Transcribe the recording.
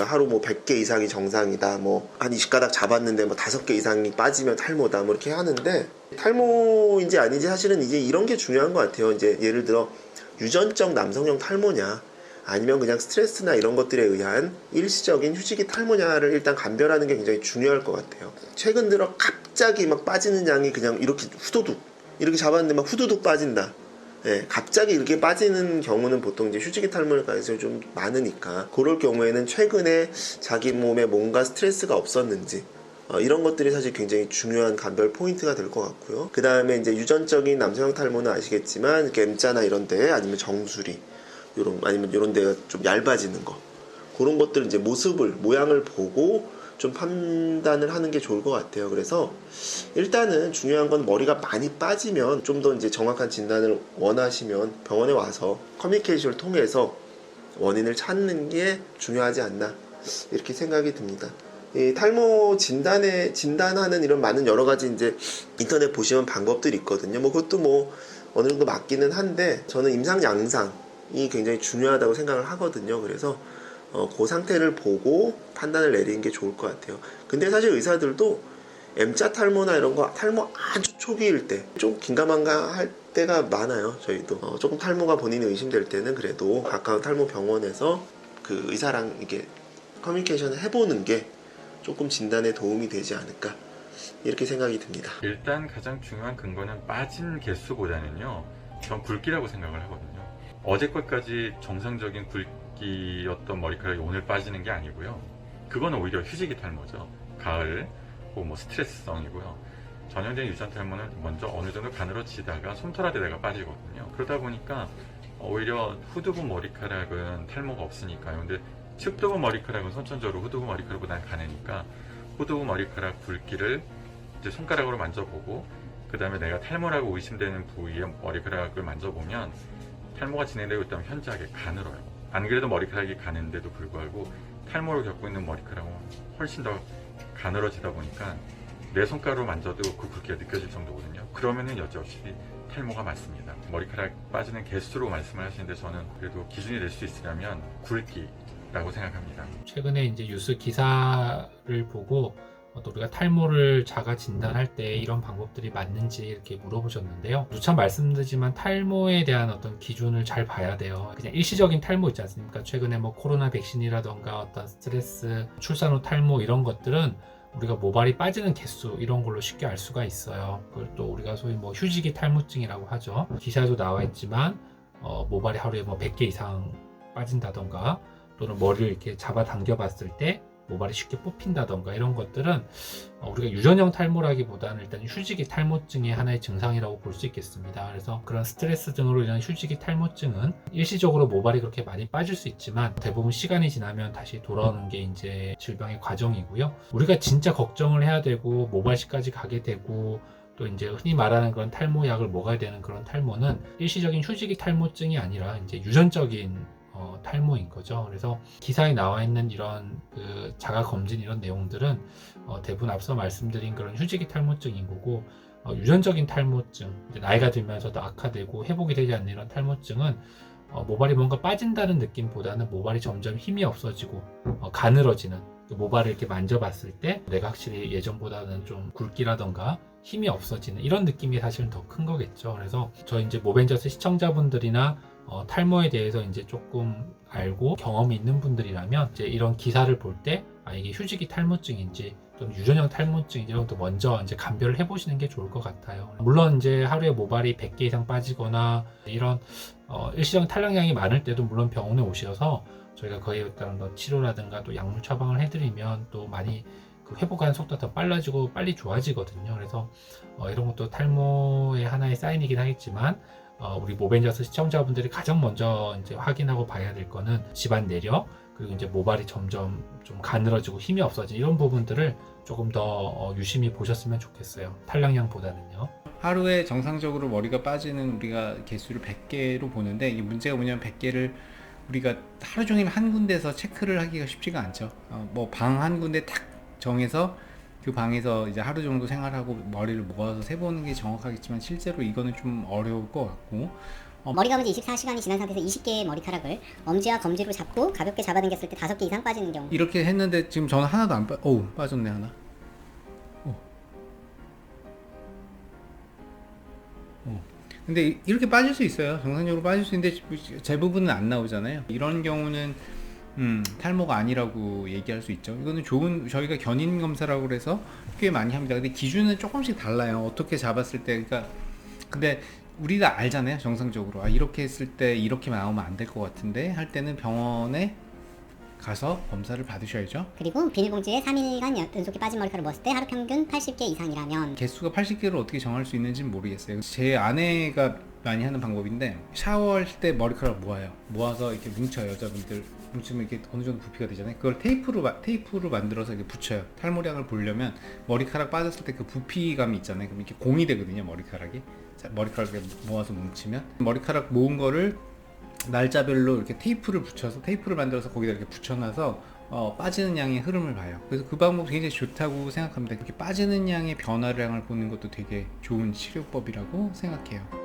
그러니까 하루 뭐 100개 이상이 정상이다. 뭐 한 20가닥 잡았는데 뭐 5개 이상이 빠지면 탈모다. 뭐 이렇게 하는데 탈모인지 아닌지 사실은 이제 이런 게 중요한 것 같아요. 이제 예를 들어 유전적 남성형 탈모냐 아니면 그냥 스트레스나 이런 것들에 의한 일시적인 휴지기 탈모냐를 일단 감별하는 게 굉장히 중요할 것 같아요. 최근 들어 갑자기 막 빠지는 양이 그냥 이렇게 후두둑 이렇게 잡았는데 막 후두둑 빠진다. 예, 갑자기 이렇게 빠지는 경우는 보통 이제 휴지기 탈모를 가해서 좀 많으니까 그럴 경우에는 최근에 자기 몸에 뭔가 스트레스가 없었는지 어, 이런 것들이 사실 굉장히 중요한 감별 포인트가 될 것 같고요. 그 다음에 이제 유전적인 남성형 탈모는 아시겠지만 이렇게 M자나 이런 데 아니면 정수리 요런 아니면 이런 데가 좀 얇아지는 거 그런 것들 이제 모습을 모양을 보고 좀 판단을 하는 게 좋을 것 같아요. 그래서 일단은 중요한 건 머리가 많이 빠지면 좀 더 이제 정확한 진단을 원하시면 병원에 와서 커뮤니케이션을 통해서 원인을 찾는 게 중요하지 않나 이렇게 생각이 듭니다. 이 탈모 진단에 진단하는 이런 많은 여러 가지 이제 인터넷 보시면 방법들이 있거든요. 뭐 그것도 뭐 어느 정도 맞기는 한데 저는 임상 양상이 굉장히 중요하다고 생각을 하거든요. 그래서 어, 그 상태를 보고 판단을 내리는 게 좋을 것 같아요. 근데 사실 의사들도 M자 탈모나 이런 거 탈모 아주 초기일 때 좀 긴가만가 할 때가 많아요. 저희도 어, 조금 탈모가 본인이 의심될 때는 그래도 가까운 탈모 병원에서 그 의사랑 이게 커뮤니케이션을 해보는 게 조금 진단에 도움이 되지 않을까 이렇게 생각이 듭니다. 일단 가장 중요한 근거는 빠진 개수보다는요. 전 굵기라고 생각을 하거든요. 어제 것까지 정상적인 굵 기였던 머리카락이 오늘 빠지는 게 아니고요. 그거는 오히려 휴지기 탈모죠. 가을 혹은 뭐 스트레스성이고요. 전형적인 유전 탈모는 먼저 어느 정도 가늘어지다가 솜털화되다가 빠지거든요. 그러다 보니까 오히려 후두부 머리카락은 탈모가 없으니까요. 근데 측두부 머리카락은 선천적으로 후두부 머리카락보다는 가느니까 후두부 머리카락 굵기를 이제 손가락으로 만져보고 그 다음에 내가 탈모라고 의심되는 부위의 머리카락을 만져보면 탈모가 진행되고 있다면 현저하게 가늘어요. 안 그래도 머리카락이 가는데도 불구하고 탈모를 겪고 있는 머리카락은 훨씬 더 가늘어지다 보니까 내 손가락으로 만져도 그 굵기가 느껴질 정도거든요. 그러면은 여지없이 탈모가 맞습니다. 머리카락 빠지는 개수로 말씀을 하시는데 저는 그래도 기준이 될 수 있으려면 굵기라고 생각합니다. 최근에 이제 뉴스 기사를 보고 우리가 탈모를 자가 진단할 때 이런 방법들이 맞는지 이렇게 물어보셨는데요. 누차 말씀드리지만 탈모에 대한 어떤 기준을 잘 봐야 돼요. 그냥 일시적인 탈모 있지 않습니까? 최근에 뭐 코로나 백신이라던가 어떤 스트레스, 출산 후 탈모 이런 것들은 우리가 모발이 빠지는 개수 이런 걸로 쉽게 알 수가 있어요. 그걸 또 우리가 소위 뭐 휴지기 탈모증이라고 하죠. 기사에도 나와 있지만 어, 모발이 하루에 뭐 100개 이상 빠진다던가 또는 머리를 이렇게 잡아 당겨 봤을 때 모발이 쉽게 뽑힌다던가 이런 것들은 어, 우리가 유전형 탈모라기보다는 일단 휴지기 탈모증의 하나의 증상이라고 볼 수 있겠습니다. 그래서 그런 스트레스 등으로 인한 휴지기 탈모증은 일시적으로 모발이 그렇게 많이 빠질 수 있지만 대부분 시간이 지나면 다시 돌아오는 게 이제 질병의 과정이고요. 우리가 진짜 걱정을 해야 되고 모발시까지 가게 되고 또 이제 흔히 말하는 그런 탈모약을 먹어야 되는 그런 탈모는 일시적인 휴지기 탈모증이 아니라 이제 유전적인 어, 탈모인 거죠. 그래서 기사에 나와 있는 이런 그 자가 검진 이런 내용들은 어, 대부분 앞서 말씀드린 그런 휴지기 탈모증인 거고 어, 유전적인 탈모증, 나이가 들면서도 악화되고 회복이 되지 않는 이런 탈모증은 어, 모발이 뭔가 빠진다는 느낌보다는 모발이 점점 힘이 없어지고 어, 가늘어지는 그 모발을 이렇게 만져봤을 때 내가 확실히 예전보다는 좀 굵기라던가 힘이 없어지는 이런 느낌이 사실은 더 큰 거겠죠. 그래서 저 이제 모벤저스 시청자분들이나 어, 탈모에 대해서 이제 조금 알고 경험이 있는 분들이라면 이제 이런 기사를 볼 때 아, 이게 휴지기 탈모증인지 또는 유전형 탈모증인지 이런 것도 먼저 이제 감별을 해보시는 게 좋을 것 같아요. 물론 이제 하루에 모발이 100개 이상 빠지거나 이런 어, 일시적 탈량량이 많을 때도 물론 병원에 오셔서 저희가 거기에 따른 뭐 치료라든가 또 약물 처방을 해드리면 또 많이 그 회복하는 속도가 더 빨라지고 빨리 좋아지거든요. 그래서 어, 이런 것도 탈모의 하나의 사인이긴 하겠지만 어, 우리 모벤저스 시청자분들이 가장 먼저 이제 확인하고 봐야 될 거는 집안 내력 그리고 이제 모발이 점점 좀 가늘어지고 힘이 없어진 이런 부분들을 조금 더 어, 유심히 보셨으면 좋겠어요. 탈량량보다는요. 하루에 정상적으로 머리가 빠지는 우리가 개수를 100개로 보는데 이 문제가 뭐냐면 100개를 우리가 하루 종일 한 군데서 체크를 하기가 쉽지가 않죠. 어, 뭐방 한 군데 탁 정해서 그 방에서 이제 하루 정도 생활하고 머리를 모아서 세보는 게 정확하겠지만 실제로 이거는 좀 어려울 것 같고 어. 머리 감은 지 24시간이 지난 상태에서 20개의 머리카락을 엄지와 검지로 잡고 가볍게 잡아당겼을 때 5개 이상 빠지는 경우 이렇게 했는데 지금 저는 하나도 안 빠. 어우 빠졌네 하나. 어. 어. 근데 이- 이렇게 빠질 수 있어요. 정상적으로 빠질 수 있는데 대부분은 안 나오잖아요. 이런 경우는 음, 탈모가 아니라고 얘기할 수 있죠. 이거는 좋은 저희가 견인 검사라고 그래서 꽤 많이 합니다. 근데 기준은 조금씩 달라요. 어떻게 잡았을 때 그러니까 근데 우리가 알잖아요. 정상적으로 아 이렇게 했을 때 이렇게 나오면 안 될 것 같은데 할 때는 병원에 가서 검사를 받으셔야죠. 그리고 비닐봉지에 3일간 연속히 빠진 머리카락을 먹었을 때 하루 평균 80개 이상이라면 개수가 80개를 어떻게 정할 수 있는지는 모르겠어요. 제 아내가 많이 하는 방법인데 샤워할 때 머리카락 모아요. 모아서 이렇게 뭉쳐요. 여자분들 뭉치면 이렇게 어느 정도 부피가 되잖아요. 그걸 테이프로 마- 테이프로 만들어서 이렇게 붙여요. 탈모량을 보려면 머리카락 빠졌을 때 그 부피감이 있잖아요. 그럼 이렇게 공이 되거든요. 머리카락이 자, 머리카락을 모아서 뭉치면 머리카락 모은 거를 날짜별로 이렇게 테이프를 붙여서 테이프를 만들어서 거기다 이렇게 붙여놔서 어, 빠지는 양의 흐름을 봐요. 그래서 그 방법이 굉장히 좋다고 생각합니다. 이렇게 빠지는 양의 변화량을 보는 것도 되게 좋은 치료법이라고 생각해요.